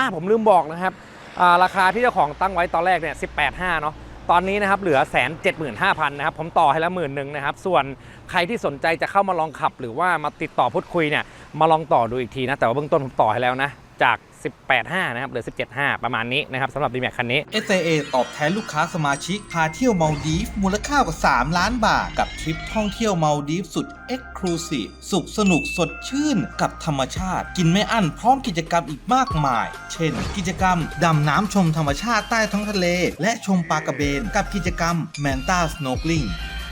อ่าผมลืมบอกนะครับราคาที่เจ้าของตั้งไว้ตอนแรกเนี่ย18.5เนาะตอนนี้นะครับเหลือแสนเจ็ดหมื่นห้าพันนะครับผมต่อให้แล้วหมื่นหนึ่งนะครับ ส่วนใครที่สนใจจะเข้ามาลองขับ หรือว่ามาติดต่อพูดคุยเนี่ยมาลองต่อดูอีกทีนะแต่ว่าเบื้องต้นผมต่อให้แล้วนะ จาก 18.5 นะครับเหลือ 17.5 ประมาณนี้นะครับสำหรับ d m a x คันนี้ SAA ตอบแทนลูกค้าสมาชิก พาเที่ยวมาลดีฟมูลค่ากว่า 3 ล้านบาท กับทริปท่องเที่ยวมาลดีฟสุด Exclusive สุขสนุกสดชื่นกับธรรมชาติ กินไม่อั้นพร้อมกิจกรรมอีกมากมาย เช่น กิจกรรมดำน้ำชมธรรมชาติใต้ท้องทะเล และชมปลากระเบน กับกิจกรรม Manta Snorkeling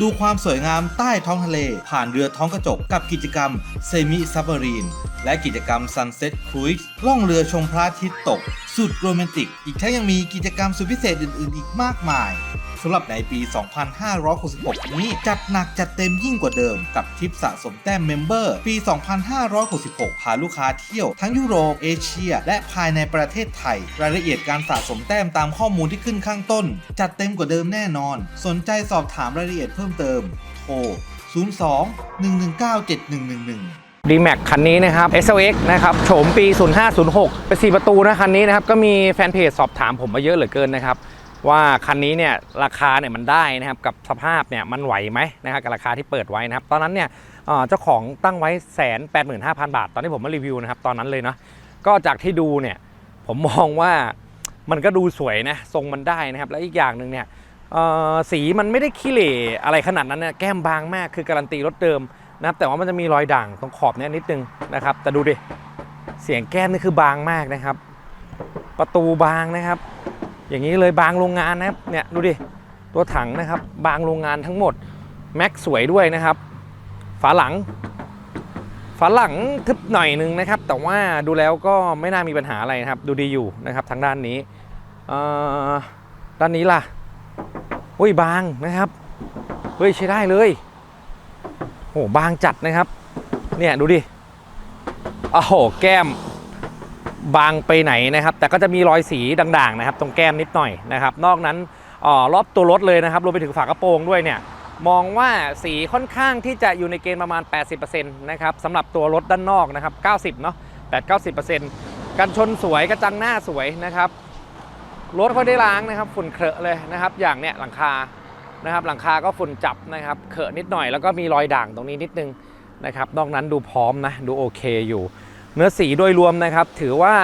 ดูความสวยงามใต้ท้องทะเล ผ่านเรือท้องกระจกกับกิจกรรมเซมิซับ m รีน และกิจกรรม Sunset Cruise ล่องเรือชมพระอาทิตย์ตก สุดโรแมนติก อีกทั้งยังมีกิจกรรมสุดพิเศษอื่น ๆ อีกมากมายสำหรับในปี 2566 นี้จัดหนักจัดเต็มยิ่งกว่าเดิม กับทริปสะสมแต้มเมมเบอร์ ปี 2566 พาลูกค้าเที่ยวทั้งยุโรป เอเชีย และภายในประเทศไทย รายละเอียดการสะสมแต้มตามข้อมูลที่ขึ้นข้างต้น จัดเต็มกว่าเดิมแน่นอน สนใจสอบถามรายละเอียดเพิ่มเติม โทร 02 119 7111 d m a x คันนี้นะครับ SLX นะครับโฉมปี 0506 เป็น 4 ประตูนะคันนี้นะครับ ก็มีแฟนเพจสอบถามผมมาเยอะเหลือเกินนะครับ ว่าคันนี้เนี่ยราคาเนี่ยมันได้นะครับ กับสภาพเนี่ยมันไหวไหมนะครับกับราคาที่เปิดไว้นะครับ ตอนนั้นเนี่ยเจ้าของตั้งไว้แสนแปดหมื่นห้าพันบาท ตอนที่ผมมารีวิวนะครับตอนนั้นเลยเนาะก็จากที่ดูเนี่ยผมมองว่ามันก็ดูสวยนะทรงมันได้นะครับ และอีกอย่างหนึ่งเนี่ยสีมันไม่ได้ขี้เหร่อะไรขนาดนั้นนะแก้มบางมากคือการันตีรถเดิม นะครับแต่ว่ามันจะมีรอยด่างตรงขอบเนี้ยนิดนึงนะครับ แต่ดูดิ เสียงแก้มนี่คือบางมากนะครับ ประตูบางนะครับ อย่างนี้เลยบางโรงงานนะครับเนี่ยดูดิตัวถังนะครับ บางโรงงานทั้งหมดแม็กสวยด้วยนะครับ ฝาหลัง ฝาหลังทึบหน่อยนึงนะครับ แต่ว่าดูแล้วก็ไม่น่ามีปัญหาอะไรนะครับ ดูดีอยู่นะครับทางด้านนี้ด้านนี้ล่ะ อุ้ยบางนะครับ เฮ้ยใช้ได้เลย โอ้โหบางจัดนะครับ เนี่ยดูดิโอ้โหแก้มบางไปไหนนะครับ แต่ก็จะมีรอยสีด่างๆนะครับ ตรงแก้มนิดหน่อยนะครับ นอกนั้นออรอบตัวรถเลยนะครับรวมไปถึงฝากระโปรงด้วยเนี่ยมองว่าสีค่อนข้างที่จะอยู่ในเกณฑ์ประมาณ 80%นะครับสำหรับตัวรถด้านนอกนะครับ 90 เนาะ8-90%กันชนสวยกระจังหน้าสวยนะครับ รถเขาได้ล้างนะครับ ฝุ่นเครอะเลยนะครับ อย่างเนี้ยหลังคา นะครับหลังคาก็ฝุ่นจับนะครับเขอะนิดหน่อยแล้วก็มีรอยด่างตรงนี้นิดนึงนะครับนอกนั้นดูพร้อมนะดูโอเคอยู่ เนื้อสีโดยรวมนะครับ ถือว่า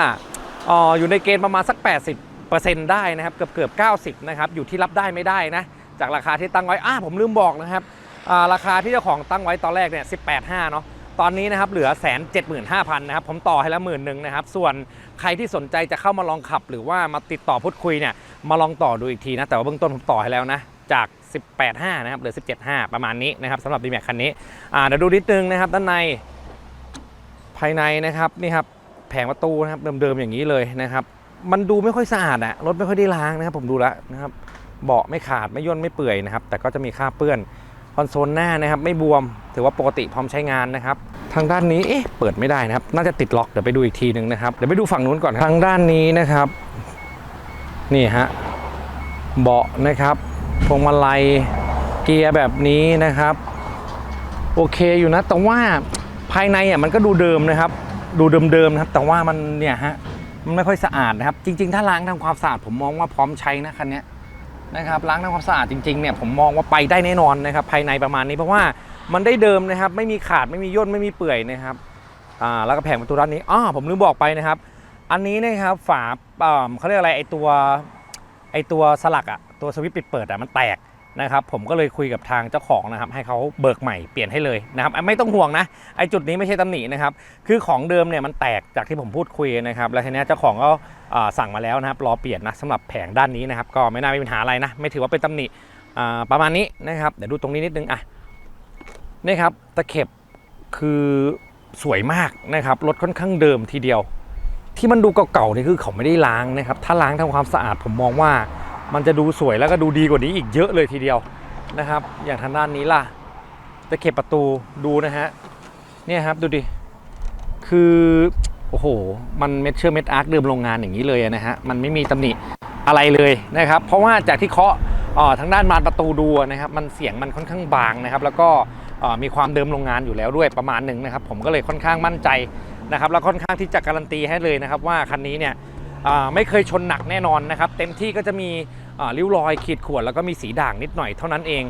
อออยู่ในเกณฑ์ประมาณสัก 80%ได้นะครับเกือบเกือบ90นะครับอยู่ที่รับได้ไม่ได้นะจากราคาที่ตั้งไว้อ่าผมลืมบอกนะครับาราคาที่เจ้าของตั้งไว้ตอนแรกเนี่ย18.5เนาะตอนนี้นะครับเหลือแสนเจ็ดหมื่นห้าพันนะครับผมต่อให้ล้วหมื่นหนึ่งนะครับ ส่วนใครที่สนใจจะเข้ามาลองขับ หรือว่ามาติดต่อพูดคุยเนี่ยมาลองต่อดูอีกทีนะ แต่ว่าเบื้องต้นผมต่อให้แล้วนะ จาก 18.5 นะครับหลือ 17.5 ประมาณนี้นะครับสำหรับ d m a x คันนี้อ่าเดี๋ยวดูนิดนึงนะครับ ด้านในภายในนะครับนี่ครับแผงประตูนะครับเดิมๆอย่างนี้เลยนะครับ มันดูไม่ค่อยสะอาดอะรถไม่ค่อยได้ล้างนะครับ ผมดูแล้วนะครับเบาะไม่ขาดไม่ย่นไม่เปื่อยนะครับ แต่ก็จะมีคราบเปื้อนคอนโซลหน้านะครับ ไม่บวมถือว่าปกติพร้อมใช้งานนะครับ ทางด้านนี้เอ๊ะเปิดไม่ได้นะครับ น่าจะติดล็อกเดี๋ยวไปดูอีกทีหนึ่งนะครับเดี๋ยวไปดูฝั่งนู้นก่อนทางด้านนี้นะครับ นี่ฮะเบาะนะครับ พวงมาลัยเกียร์แบบนี้นะครับ โอเคอยู่นะ แต่ว่าภายในอะมันก็ดูเดิมนะครับ ดูเดิมๆนะครับ แต่ว่ามันเนี่ยฮะมันไม่ค่อยสะอาดนะครับ จริง ๆ ถ้าล้างทำความสะอาดผมมองว่าพร้อมใช้นะคันนี้นะครับล้างทำความสะอาดจริงๆเนี่ยผมมองว่าไปได้แน่นอนนะครับ ภายในประมาณนี้เพราะว่ามันได้เดิมนะครับ ไม่มีขาดไม่มีย่นไม่มีเปื่อยนะครับอ่าแล้วก็แผงประตูด้านนี้อ้อผมลืมบอกไปนะครับ อันนี้นะครับฝาเอ่อเขาเรียกอะไรไอตัวไอตัวสลักอะ ตัวสวิตช์ปิดเปิดอะมันแตกนะครับผมก็เลยคุยกับทางเจ้าของนะครับให้เขาเบิกใหม่เปลี่ยนให้เลยนะครับไม่ต้องห่วงนะไอจุดนี้ไม่ใช่ตำหนินะครับคือของเดิมเนี่ยมันแตกจากที่ผมพูดคุยนะครับแล้วทีนี้เจ้าของก็สั่งมาแล้วนะครับรอเปลี่ยนนะสำหรับแผงด้านนี้นะครับก็ไม่น่ามีปัญหาอะไรนะไม่ถือว่าเป็นตำหนิประมาณนี้นะครับเดี๋ยวดูตรงนี้นิดนึงอะนี่ครับตะเข็บคือสวยมากนะครับรถค่อนข้างเดิมทีเดียว ที่มันดูเก่าๆนี่คือเขาไม่ได้ล้างนะครับถ้าล้างทำความสะอาดผมมองว่า มันจะดูสวยแล้วก็ดูดีกว่านี้อีกเยอะเลยทีเดียวนะครับ อย่างทางด้านนี้ล่ะตะเข็บประตูดูนะฮะเนี่ยครับดูดิคือโอ้โห มันเม็ดเชื่อเม็ดอาร์คเดิมโรงงานอย่างนี้เลยนะฮะ มันไม่มีตำหนิอะไรเลยนะครับ เพราะว่าจากที่เคาะทางด้านบานประตูดูนะครับ มันเสียงมันค่อนข้างบางนะครับ แล้วก็มีความเดิมโรงงานอยู่แล้วด้วยประมาณหนึ่งนะครับ ผมก็เลยค่อนข้างมั่นใจนะครับ แล้วค่อนข้างที่จะการันตีให้เลยนะครับ ว่าคันนี้เนี่ย ไม่เคยชนหนักแน่นอนนะครับ เต็มที่ก็จะมีริ้วรอยขีดข่วนแล้วก็มีสีด่างนิดหน่อยเท่านั้นเอง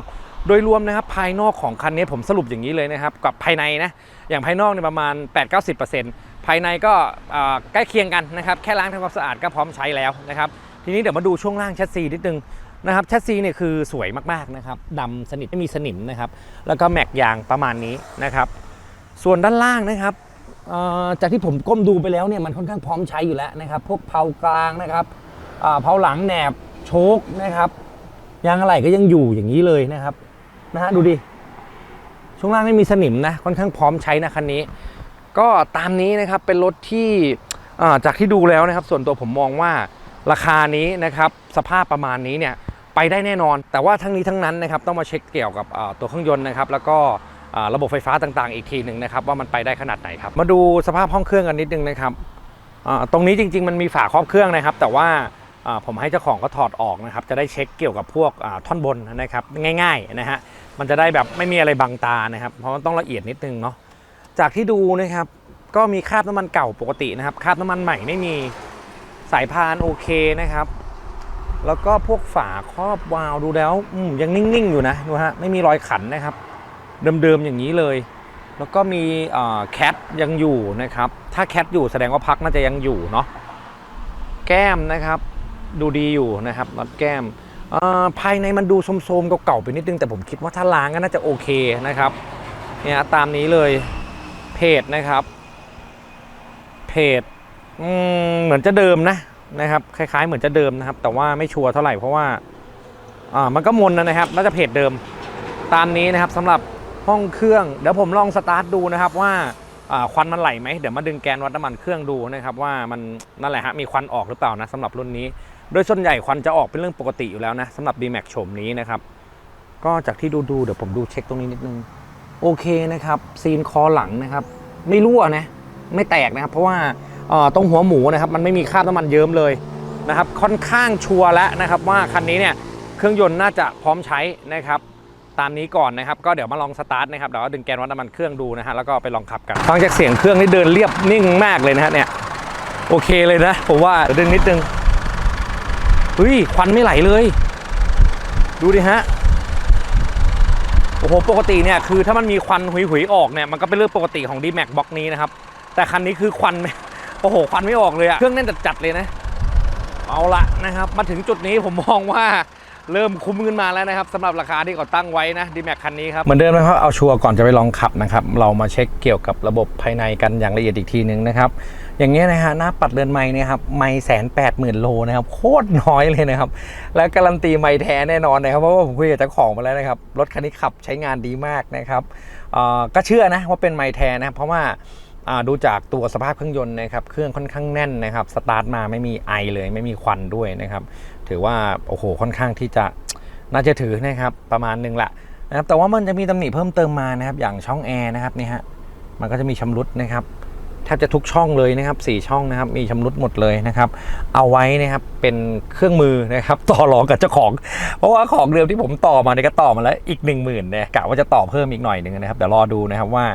โดยรวมนะครับภายนอกของคันนี้ผมสรุปอย่างนี้เลยนะครับ กับภายในนะ อย่างภายนอกเนี่ยประมาณ 8-90%ภายในก็ใกล้เคียงกันนะครับ แค่ล้างทำความสะอาดก็พร้อมใช้แล้วนะครับ ทีนี้เดี๋ยวมาดูช่วงล่างแชสซีนิดนึงนะครับแชสซีเนี่ยคือสวยมากๆนะครับดำสนิทไม่มีสนิมนะครับ แล้วก็แม็กยางประมาณนี้นะครับ ส่วนด้านล่างนะครับ จากที่ผมก้มดูไปแล้วเนี่ยมันค่อนข้างพร้อมใช้อยู่แล้วนะครับ พวกเพากลางนะครับเพาหลังแหนบโชคนะครับยางอะไหล่ก็ยังอยู่อย่างนี้เลยนะครับนะฮะดูดิช่วงล่างไม่มีสนิมนะค่อนข้างพร้อมใช้นะคันนี้ ก็ตามนี้นะครับเป็นรถที่จากที่ดูแล้วนะครับ ส่วนตัวผมมองว่าราคานี้นะครับสภาพประมาณนี้เนี่ยไปได้แน่นอน แต่ว่าทั้งนี้ทั้งนั้นนะครับต้องมาเช็คเกี่ยวกับตัวเครื่องยนต์นะครับ แล้วก็ ระบบไฟฟ้าต่างๆ อีกทีหนึ่งนะครับว่ามันไปได้ขนาดไหนครับมาดูสภาพห้องเครื่องกันนิดนึงนะครับตรงนี้จริง ๆ มันมีฝาครอบเครื่องนะครับ แต่ว่าผมให้เจ้าของก็ถอดออกนะครับจะได้เช็คเกี่ยวกับพวกท่อนบนนะครับง่ายๆนะฮะมันจะได้แบบไม่มีอะไรบังตานะครับ เพราะมันต้องละเอียดนิดนึงเนาะจากที่ดูนะครับก็มีคราบน้ำมันเก่าปกตินะครับคราบน้ำมันใหม่ไม่มีสายพานโอเคนะครับ แล้วก็พวกฝาครอบวาล์วดูแล้วยังนิ่งๆอยู่นะดูฮะไม่มีรอยขันนะครับ เดิมๆอย่างนี้เลย แล้วก็มีแคทยังอยู่นะครับ ถ้าแคทอยู่แสดงว่าพักน่าจะยังอยู่เนาะแก้มนะครับ ดูดีอยู่นะครับน็อตแก้มอ่อภายในมันดูโทมๆเก่าๆไปนิดนึงแต่ผมคิดว่าถ้าล้างก็น่าจะโอเคนะครับเนี่ยตามนี้เลยเพจนะครับ เพจเหมือนจะเดิมนะนะครับ คล้ายๆ เหมือนจะเดิมนะครับ แต่ว่าไม่ชัวร์เท่าไหร่เพราะว่าอ่ามันก็มนนะครับน่าจะเพจเดิมตามนี้นะครับสำหรับ ห้องเครื่อง เดี๋ยวผมลองสตาร์ทดูนะครับว่าควันมันไหลไหมเดี๋ยวมาดึงแกนวัดน้ำมันเครื่องดูนะครับว่ามันนั่นแหละฮะมีควันออกหรือเปล่านะสำหรับรุ่นนี้ โดยส่วนใหญ่ควันจะออกเป็นเรื่องปกติอยู่แล้วนะสำหรับ D-Max โฉมนี้นะครับก็จากที่ดูดูเดี๋ยวผมดูเช็คตรงนี้นิดนึงโอเคนะครับซีนคอหลังนะครับ ไม่รั่วนะไม่แตกนะครับ เพราะว่าตรงหัวหมูนะครับมันไม่มีคราบน้ำมันเยิ้มเลยนะครับค่อนข้างชัวร์แล้วนะครับว่าคันนี้เนี่ยเครื่องยนต์น่าจะพร้อมใช้นะครับ ตามนี้ก่อนนะครับ ก็เดี๋ยวมาลองสตาร์ทนะครับเดี๋ยวดึงแกนวัดน้ำมันเครื่องดูนะฮะแล้วก็ไปลองขับกันฟังจากเสียงเครื่องนี่เดินเรียบนิ่งมากเลยนะฮะเนี่ยโอเคเลยนะผมว่าเดี๋ยวดึงนิดนึงเฮ้ยควันไม่ไหลเลย ดูดิฮะโอ้โหปกติเนี่ยคือถ้ามันมีควันหุยๆออกเนี่ยมันก็เป็นเรื่องปกติของ D-Max บล็อกนี้นะครับ แต่คันนี้คือควันโอ้โหควันไม่ออกเลยอะเครื่องแน่นจัดๆเลยนะ เอาละนะครับ มาถึงจุดนี้ผมมองว่า เริ่มคุ้มขึ้นมาแล้วนะครับสำหรับราคาที่เขาตั้งไว้นะ D-Max คันนี้ครับเหมือนเดิมนะครับเอาชัวร์ก่อนจะไปลองขับนะครับเรามาเช็คเกี่ยวกับระบบภายในกันอย่างละเอียดอีกทีนึงนะครับอย่างเงี้ยนะฮะหน้าปัดเรือนไม้นี่ครับไม้แสนแปดหมื่นโลนะครับโคตรน้อยเลยนะครับ แล้วการันตีไม้แท้แน่นอนนะครับเพราะว่าผมคุยกับเจ้าของมาแล้วนะครับรถคันนี้ขับใช้งานดีมากนะครับก็เชื่อนะว่าเป็นไม้แท้นะเพราะว่า ดูจากตัวสภาพเครื่องยนต์นะครับเครื่องค่อนข้างแน่นนะครับสตาร์ทมาไม่มีไอเลยไม่มีควันด้วยนะครับถือว่าโอ้โหค่อนข้างที่จะน่าจะถือนะครับประมาณหนึงละนะครับแต่ว่ามันจะมีตำหนิเพิ่มเติมมานะครับอย่างช่องแอร์นะครับนี่ฮะมันก็จะมีชำรุดนะครับ แทบจะทุกช่องเลยนะครับสี่ช่องนะครับมีชำรุดหมดเลยนะครับเอาไว้นะครับเป็นเครื่องมือนะครับต่อรองกับเจ้าของ เพราะว่าของเดิมที่ผมต่อมาเนี่ยก็ต่อมาแล้วอีก 1 0,000เนี่ยกะว่าจะต่อเพิ่มอีกหน่อยหนึ่งนะครับเดี๋ยวรอดูนะครับว่า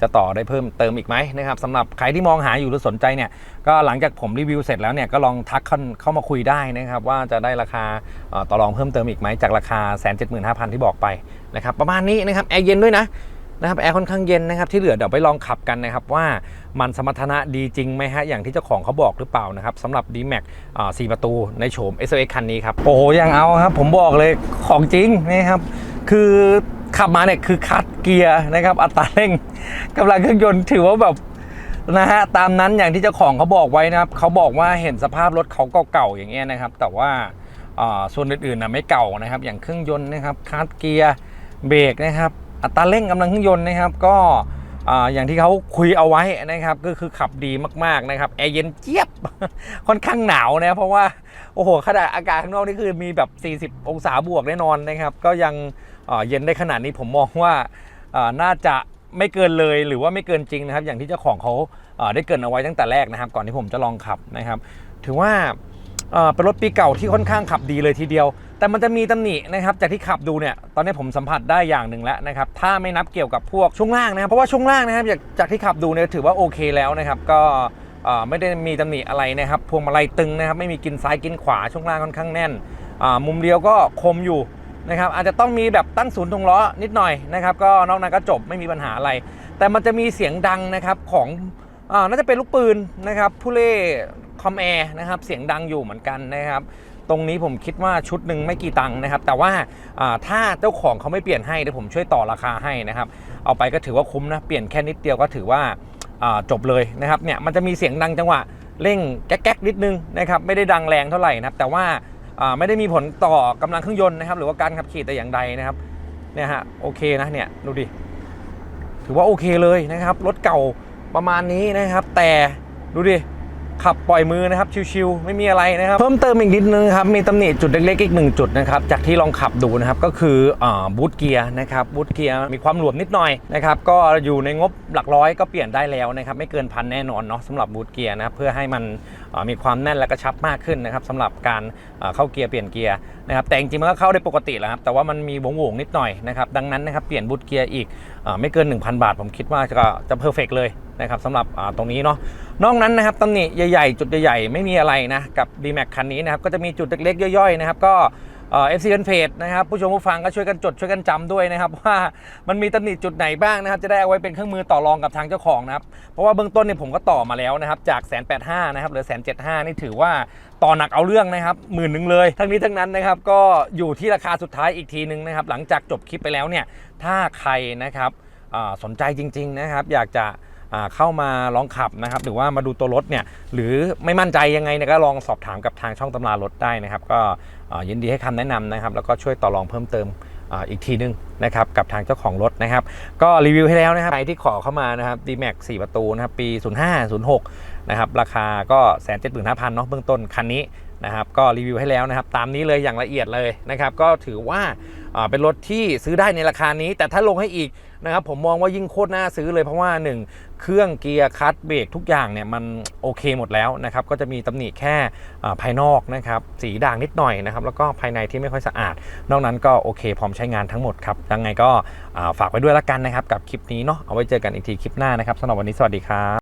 จะต่อได้เพิ่มเติมอีกไหมนะครับสำหรับใครที่มองหาอยู่หรือสนใจเนี่ยก็หลังจากผมรีวิวเสร็จแล้วเนี่ยก็ลองทักเข้าเข้ามาคุยได้นะครับว่าจะได้ราคาต่อรองเพิ่มเติมอีกไหมจากราคา 1 7 5 0 0 0 ที่บอกไปนะครับประมาณนี้นะครับแอร์เย็นด้วยนะ นะครับแอร์ค่อนข้างเย็นนะครับที่เหลือเดี๋ยวไปลองขับกันนะครับว่ามันสมรรถนะดีจริงไหมฮะอย่างที่เจ้าของเขาบอกหรือเปล่านะครับสำหรับ D-Max อ่า4ประตูในโฉม s อ x คันนี้ครับโอ้โหยังเอาครับ ผมบอกเลยของจริงนะครับคือขับมาเนี่ยคือคัดเกียร์นะครับอัตราเร่งกำลังเครื่องยนต์ถือว่าแบบนะฮะตามนั้นอย่างที่เจ้าของเขาบอกไว้นะครับเขาบอกว่าเห็นสภาพรถเขาเก่าๆอย่างเงี้ยนะครับ แต่ว่าอ่าส่วนอื่นๆนะไม่เก่านะครับ อย่างเครื่องยนต์นะครับคัดเกียร์เบรกนะครับ อัตราเร่งกำลังเครื่องยนต์นะครับก็ออย่างที่เขาคุยเอาไว้นะครับก็คือขับดีมากๆนะครับแอร์เย็นเจี๊ยบค่อนข้างหนาวนะเพราะว่าโอ้โหขนาดอากาศข้างนอกนี่คือมีแบบ 40 องศาบวกแน่นอนนะครับ ก็ยังเย็นได้ขนาดนี้ผมมองว่าน่าจะไม่เกินเลยหรือว่าไม่เกินจริงนะครับ อย่างที่เจ้าของเขาได้เกินเอาไว้ตั้งแต่แรกนะครับ ก่อนที่ผมจะลองขับนะครับ ถือว่าเป็นรถปีเก่าที่ค่อนข้างขับดีเลยทีเดียว แต่มันจะมีตำหนินะครับจากที่ขับดูเนี่ยตอนนี้ผมสัมผัสได้อย่างหนึ่งแล้วนะครับถ้าไม่นับเกี่ยวกับพวกช่วงล่างนะครับเพราะว่าช่วงล่างนะครับจากจากที่ขับดูเนี่ยถือว่าโอเคแล้วนะครับก็ไม่ได้มีตำหนิอะไรนะครับพวงมาลัยตึงนะครับไม่มีกินซ้ายกินขวาช่วงล่างค่อนข้างแน่นมุมเดียวก็คมอยู่นะครับอาจจะต้องมีแบบตั้งศูนย์ตรงล้อนิดหน่อยนะครับก็นอกนั้นก็จบไม่มีปัญหาอะไร แต่มันจะมีเสียงดังนะครับของอน่าจะเป็นลูกปืนนะครับผู้เล่คอมแอร์นะครับเสียงดังอยู่เหมือนกันนะครับ ตรงนี้ผมคิดว่าชุดหนึ่งไม่กี่ตังค์นะครับ แต่ว่าถ้าเจ้าของเขาไม่เปลี่ยนให้เดี๋ยวผมช่วยต่อราคาให้นะครับ เอาไปก็ถือว่าคุ้มนะเปลี่ยนแค่นิดเดียวก็ถือว่าจบเลยนะครับเนี่ยมันจะมีเสียงดังจังหวะเร่งแก๊กๆนิดนึงนะครับไม่ได้ดังแรงเท่าไหร่นะครับ แต่ว่าอ่าไม่ได้มีผลต่อกำลังเครื่องยนต์นะครับ หรือว่าการขับขี่แต่อย่างใดนะครับเนี่ยฮะโอเคนะเนี่ยดูดิถือว่าโอเคเลยนะครับรถเก่าประมาณนี้นะครับ แต่ดูดิ ขับปล่อยมือนะครับชิวๆไม่มีอะไรนะครับ เพิ่มเติมอีกนิดนึงครับมีตำหนิจุดเล็กๆอีกหนึ่งจุดนะครับจากที่ลองขับดูนะครับก็คืออบูทเกียร์นะครับบูทเกียร์มีความหลวมนิดหน่อยนะครับก็อยู่ในงบหลักร้อยก็เปลี่ยนได้แล้วนะครับไม่เกินพันแน่นอนเนาะสำหรับบูทเกียร์นะครับเพื่อให้มัน มีความแน่นและกระชับมากขึ้นนะครับสำหรับการเข้าเกียร์เปลี่ยนเกียร์นะครับแต่จริงๆมันก็เข้าได้ปกติแหล้วครับแต่ว่ามันมีวงๆนิดหน่อยนะครับดังนั้นนะครับเปลี่ยนบูทเกียร์อีกอไม่เกิน 1,000 บาท ผมคิดว่าจะจะเพอร์เฟกเลยนะครับสำหรับตรงนี้เนาะนอกนั้นนะครับตำหนิใหญ่ๆ จุดใหญ่ๆ ไม่มีอะไรนะกับ d m a x คันนี้นะครับก็จะมีจุดเล็กๆ ย่อยๆนะครับก็ เอฟซีกันเพจนะครับผู้ชมผู้ฟังก็ช่วยกันจดช่วยกันจำด้วยนะครับว่ามันมีตำหนิจุดไหนบ้างนะครับจะได้เอาไว้เป็นเครื่องมือต่อรองกับทางเจ้าของนะครับเพราะว่าเบื้องต้นเนี่ยผมก็ต่อมาแล้วนะครับจากแสนแปดห้านะครับหลือแสนเจ็ดห้านี่ถือว่าต่อหนักเอาเรื่องนะครับหมื่นหนึ่งเลย ทั้งนี้ทั้งนั้นนะครับก็อยู่ที่ราคาสุดท้ายอีกทีนึงนะครับหลังจากจบคลิปไปแล้วเนี่ยถ้าใครนะครับสนใจจริงๆนะครับอยากจะเข้ามาลองขับนะครับหรือว่ามาดูตัวรถเนี่ยหรือไม่มั่นใจยังไงเนี่ยก็ลองสอบถามกับทางช่องตำรารถได้นะครับ ก็ ยินดีให้คำแนะนำนะครับแล้วก็ช่วยต่อรองเพิ่มเติมอาอีกทีนึงนะครับกับทางเจ้าของรถนะครับ ก็รีวิวให้แล้วนะครับใครที่ขอเข้ามานะครับ D-Max 4 ประตูนะครับปี 05 06 นะครับราคาก็แสนเจ็ดหมื่นห้าพันเนาะเบื้องต้นคันนี้ นะครับก็รีวิวให้แล้วนะครับตามนี้เลยอย่างละเอียดเลยนะครับก็ถือว่าเป็นรถที่ซื้อได้ในราคานี้ แต่ถ้าลงให้อีกนะครับผมมองว่ายิ่งโคตรน่าซื้อเลยเพราะว่า 1 เครื่องเกียร์คัตเบรกทุกอย่างเนี่ยมันโอเคหมดแล้วนะครับก็จะมีตำหนิแค่ภายนอกนะครับสีด่างนิดหน่อยนะครับแล้วก็ภายในที่ไม่ค่อยสะอาด นอกนั้นก็โอเคพร้อมใช้งานทั้งหมดครับยังไงก็ฝากไว้ด้วยละกันนะครับกับคลิปนี้เนาะเอาไว้เจอกันอีกทีคลิปหน้านะครับสำหรับวันนี้สวัสดีครับ